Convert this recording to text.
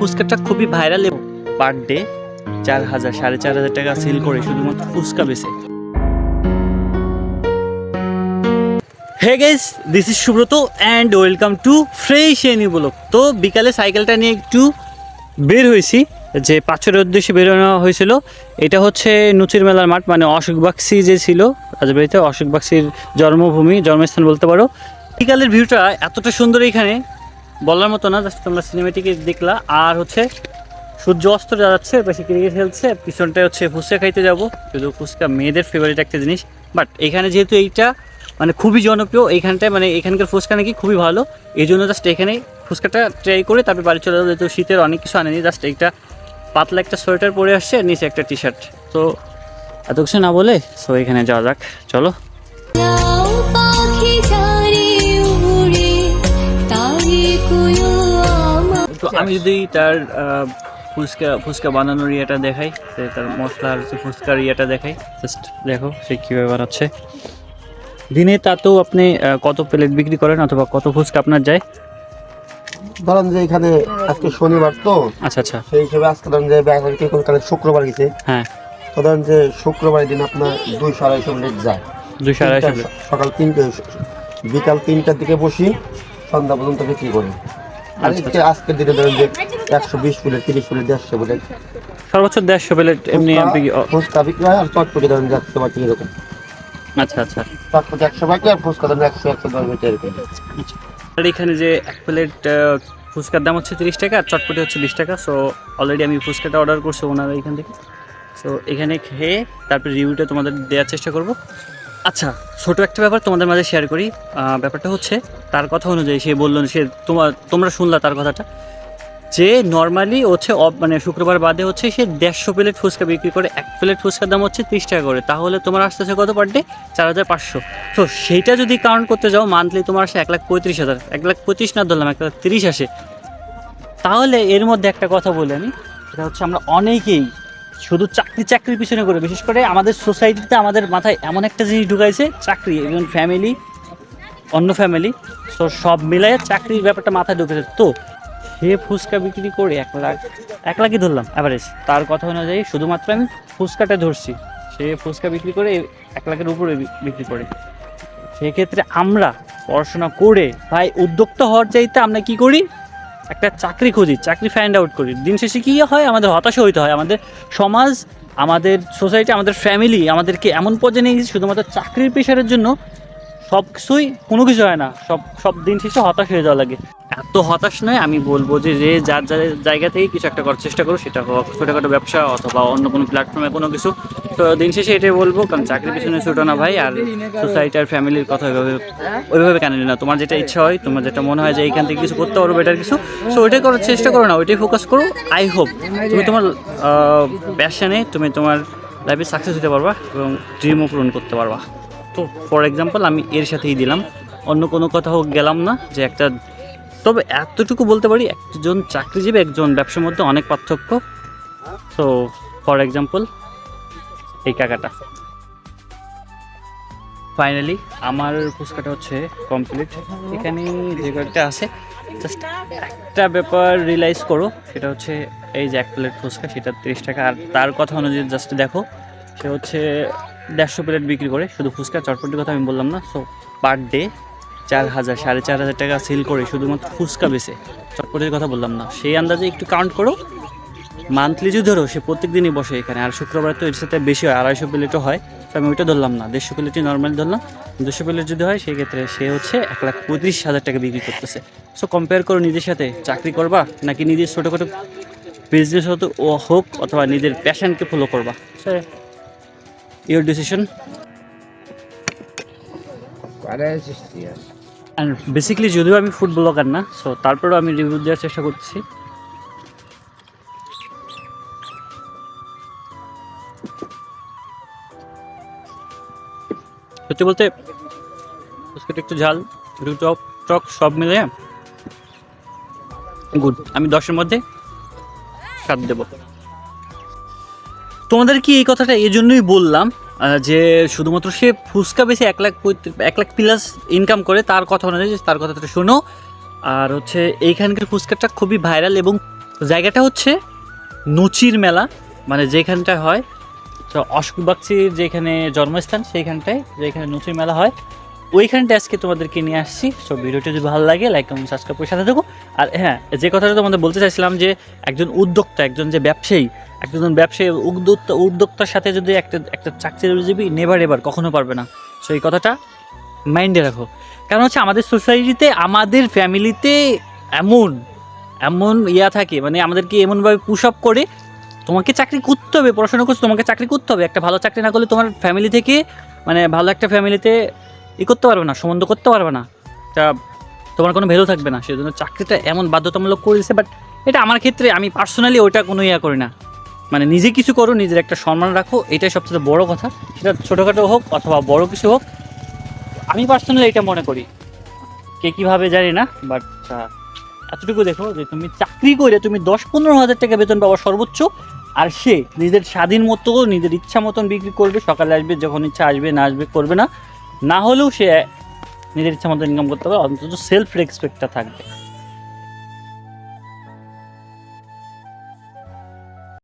ফুচকাটা খুবই viral per day চার হাজার, সাড়ে চার হাজার টাকা সেল করে শুধুমাত্র ফুচকা বেছে hey guess this is Subrata and welcome to fresh any block তো বিকালে সাইকেলটা নিয়ে একটু বের হয়েছি, যে পাঁচের উদ্দেশ্যে বেরোনো হয়েছিল, এটা হচ্ছে নুচির মেলার মাঠ মানে অশোক বাক্সি যে ছিল, রাজবাড়িতে অশোক বাক্সির জন্মভূমি, জন্মস্থান বলতে পারো। বিকালের ভিউটা এতটা সুন্দর এখানে বলার মতো না, জাস্ট তোমরা সিনেমেটিকে দেখলা। আর হচ্ছে, সূর্য অস্ত যাচ্ছে, বেশি ক্রিকেট খেলছে, পিছনটায় হচ্ছে ফুচকা খাইতে যাব। শুধু ফুচকা মেয়েদের ফেভারিট একটা জিনিস। বাট এখানে যেহেতু এইটা মানে খুবই জনপ্রিয়, এইখানটায় মানে এখানকার ফুচকা নাকি খুবই ভালো। এই জন্য জাস্ট এখানে ফুচকাটা ট্রাই করে তারপরে বাড়ি চলে যাব। যেহেতু শীতের অনেক কিছু আনেনি, জাস্ট এইটা পাতলা একটা সোয়েটার পরে আসছে, নিচে একটা টি শার্ট তো এত কিছু না বলে সো এখানে যাওয়া যাক। চলো। তো আমি যদি তার ফুচকা ফুচকা বানানোর ইয়েটা দেখাই সে তার মশলা আর হচ্ছে ফুচকার ইয়েটা দেখাই জাস্ট দেখো সে কীভাবে বানাচ্ছে। দিনে তাতেও আপনি কত প্লেট বিক্রি করেন অথবা কত ফুচকা আপনার যায়? ধরেন যে এখানে আজকে শনিবার তো আচ্ছা আচ্ছা। সেই হিসেবে আজকে ধরেন যে ব্যাংকে কালে শুক্রবার গেছে। হ্যাঁ। তো ধরেন যে শুক্রবার দিন আপনার দুইশো আড়াইশো মিনিট যায়। দুশো আড়াইশো সকাল তিনটে বিকাল তিনটার দিকে বসি সন্ধ্যা পর্যন্ত বিক্রি করি। আর আচ্ছা, আজকে আজকের দিনে ধরেন যে একশো বিশ প্লেট তিরিশ প্লেট দেড়শো প্লেট সর্বোচ্চ দেড়শো প্লেট এমনি ফুচকা বিক্রি হয় আর চটপটি ধরেন একশো বাটি এরকম। আচ্ছা আচ্ছা। চটপটি একশো বাটি আর ফুচকা ধরেন একশো একশো দশ বাটি এরকম। আর এখানে যে এক প্লেট ফুচকার দাম হচ্ছে তিরিশ টাকা আর চটপটি হচ্ছে বিশ টাকা। সো অলরেডি আমি ফুচকাটা অর্ডার করছি ওনারা এখান থেকে। সো এখানে খেয়ে তারপর রিভিউটা তোমাদের দেওয়ার চেষ্টা করব। আচ্ছা ছোট একটা ব্যাপার তোমাদের মাঝে শেয়ার করি। ব্যাপারটা হচ্ছে, তার কথা অনুযায়ী সে বলল সে তোমার তোমরা শুনলা তার কথাটা। যে নর্মালি হচ্ছে মানে শুক্রবার বাদে হচ্ছে সে দেড়শো প্লেট ফুচকা বিক্রি করে, এক প্লেট ফুচকার দাম হচ্ছে তিরিশ টাকা করে। তাহলে তোমার আসতে আসতেছে কত পার ডে চার হাজার পাঁচশো। তো সেইটা যদি কাউন্ট করতে যাও মান্থলি তোমার আসে এক লাখ পঁয়ত্রিশ হাজার। এক লাখ পঁচিশ না ধরলাম, এক লাখ তিরিশ আসে। তাহলে এর মধ্যে একটা কথা বলি আমি। সেটা হচ্ছে আমরা অনেকেই শুধু চাকরি, চাকরির পিছনে করে, বিশেষ করে আমাদের সোসাইটিতে আমাদের মাথায় এমন একটা জিনিস ঢুকাইছে, চাকরি এবং ফ্যামিলি অন্য ফ্যামিলি সো সব মিলাই চাকরির ব্যাপারটা মাথায় ঢুকেছে। তো সে ফুচকা বিক্রি করে এক লাখ, এক লাখই ধরলাম অ্যাভারেজ তার কথা অনুযায়ী শুধুমাত্র আমি ফুচকাটা ধরছি। সে ফুচকা বিক্রি করে এক লাখের উপরে বিক্রি করে। সেক্ষেত্রে আমরা পড়াশোনা করে, ভাই, উদ্যোক্তা হওয়ার চাইতে আমরা কি করি? একটা চাকরি খুঁজি, চাকরি ফাইন্ড আউট করি। দিন শেষে কী হয়? আমাদের হতাশা হইতে হয়। আমাদের সমাজ, আমাদের সোসাইটি আমাদের ফ্যামিলি আমাদেরকে এমন পর্যায়ে নিয়ে গেছে, শুধুমাত্র চাকরির পেশারের জন্য সব কিছুই কোনো কিছু হয় না। সব সব দিন শেষে হতাশ হয়ে যাওয়া লাগে। এত হতাশ নয়, আমি বলব যে যে যার যার জায়গা থেকে কিছু একটা করার চেষ্টা করো সেটা হোক ছোটোখাটো ব্যবসা অথবা অন্য কোনো প্ল্যাটফর্মে কোনো কিছু। তো দিন শেষে এটাই বলব, কারণ চাকরির পিছনে ছোটো না ভাই, আর সোসাইটি আর ফ্যামিলির কথা ওইভাবে ওইভাবে কেন না। তোমার যেটা ইচ্ছা হয়, তোমার যেটা মনে হয় যে এইখান থেকে কিছু করতে পারো বেটার কিছু। সো ওইটাই করার চেষ্টা করো না, ওইটাই ফোকাস করো। আই হোপ তুমি তোমার প্যাশনে তুমি তোমার লাইফে সাকসেস হতে পারবা এবং ড্রিমও পূরণ করতে পারবা। তো ফর এক্সাম্পল আমি এর সাথেই দিলাম। অন্য কোনো হোক, গেলাম না যে একটা, তবে এতটুকু বলতে পারি, একজন চাকরিজীবী, একজন ব্যবসার মধ্যে অনেক পার্থক্য। সো ফর এক্সাম্পল এই কাকাটা। ফাইনালি আমার ফুচকাটা হচ্ছে কমপ্লিট এখানে যে কয়েকটা আছে জাস্ট একটা ব্যাপার রিয়েলাইজ করো, সেটা হচ্ছে এই যে এক প্লেট ফুচকা, সেটা তিরিশ টাকা। আর তার কথা অনুযায়ী জাস্ট দেখো, সে হচ্ছে দেড়শো প্লেট বিক্রি করে, শুধু ফুচকা, চটপটির কথা আমি বললাম না সো পার ডে চার হাজার, সাড়ে চার হাজার টাকা সেল করে, শুধুমাত্র ফুচকা বেছে চটপটির কথা বললাম না, সেই আন্দাজে একটু কাউন্ট করো মান্থলি যদি ধরো সে প্রত্যেক দিনই বসে এখানে আর শুক্রবার তো এর সাথে বেশি হয় আড়াইশো প্লেটও হয় তো আমি ওইটা ধরলাম না। দেড়শো প্লেটই নর্মালি ধরলাম দুশো প্লেট যদি হয় সেই ক্ষেত্রে সে হচ্ছে এক লাখ পঁয়ত্রিশ হাজার টাকা বিক্রি করতেছে। সো কম্পেয়ার করো নিজের সাথে চাকরি করবা নাকি নিজের ছোটোখাটো বিজনেস হতো ও হোক অথবা নিজের প্যাশনকে ফলো করবা। ইউর ডিসিশন অ্যান্ড বেসিক্যালি যদিও আমি ফুড ব্লগার না সো তারপরেও আমি রিভিউ দেওয়ার চেষ্টা করছি সত্যি বলতে বিস্কুট, একটু ঝাল, একটু টক টক সব মিলে গুড। আমি দশের মধ্যে সাত দেব। তোমাদের কি এই কথাটা এই জন্যই বললাম যে শুধুমাত্র সে ফুচকা বেশি এক লাখ এক লাখ প্লাস ইনকাম করে, তার কথা অনুযায়ী তার কথাটা শোনো। আর হচ্ছে এইখানকার ফুচকাটা খুবই ভাইরাল এবং জায়গাটা হচ্ছে নচির মেলা মানে যেখানটায় হয় তো অশোক বাগচির যেখানে জন্মস্থান, সেইখানটায় যেখানে নচির মেলা হয় ওইখানটা আজকে তোমাদেরকে নিয়ে আসছি। সো ভিডিওটি যদি ভালো লাগে লাইক কমেন্ট সাবস্ক্রাইব করে সাথে থাকো। আর হ্যাঁ যে কথাটা তোমাদের বলতে চাইছিলাম যে একজন উদ্যোক্তা, একজন যে ব্যবসায়ী, একজন ব্যবসায়ী উদ্যোক্তা, উদ্যোক্তার সাথে যদি একটা একটা চাকরিজীবী নেভার এবার কখনো পারবে না। সো এই কথাটা মাইন্ডে রাখো। কারণ হচ্ছে আমাদের সোসাইটিতে আমাদের ফ্যামিলিতে এমন এমন ইয়া থাকে মানে আমাদেরকে এমনভাবে পুশ আপ করে তোমাকে চাকরি করতে হবে, পড়াশোনা করছ, তোমাকে চাকরি করতে হবে। একটা ভালো চাকরি না করলে তোমার ফ্যামিলি থেকে মানে ভালো একটা ফ্যামিলিতে ই করতে পারবে না, সম্বন্ধ করতে পারবে না। তা তোমার কোনো ভ্যালু থাকবে না, সেজন্য চাকরিটা এমন বাধ্যতামূলক করে দিচ্ছে বাট এটা আমার ক্ষেত্রে আমি পার্সোনালি ওইটা কোনো ইয়া করি না। মানে নিজে কিছু করো, নিজের একটা সম্মান রাখো, এটাই সবচেয়ে বড় কথা। সেটা ছোটোখাটো হোক অথবা বড় কিছু হোক, আমি পার্সোনালি এটা মনে করি। কে কীভাবে জানি না বাট এতটুকু দেখো যে তুমি চাকরি করে তুমি দশ পনেরো হাজার টাকা বেতন পাবো সর্বোচ্চ আর সে নিজের স্বাধীন মতো নিজের ইচ্ছা মতন বিক্রি করবে, সকালে আসবে, যখন ইচ্ছা আসবে, না আসবে, করবে না। না হলেও সে নিজের ইচ্ছা মতো ইনকাম করতে পারবে, অন্তত সেলফ রেসপেক্টটা থাকবে।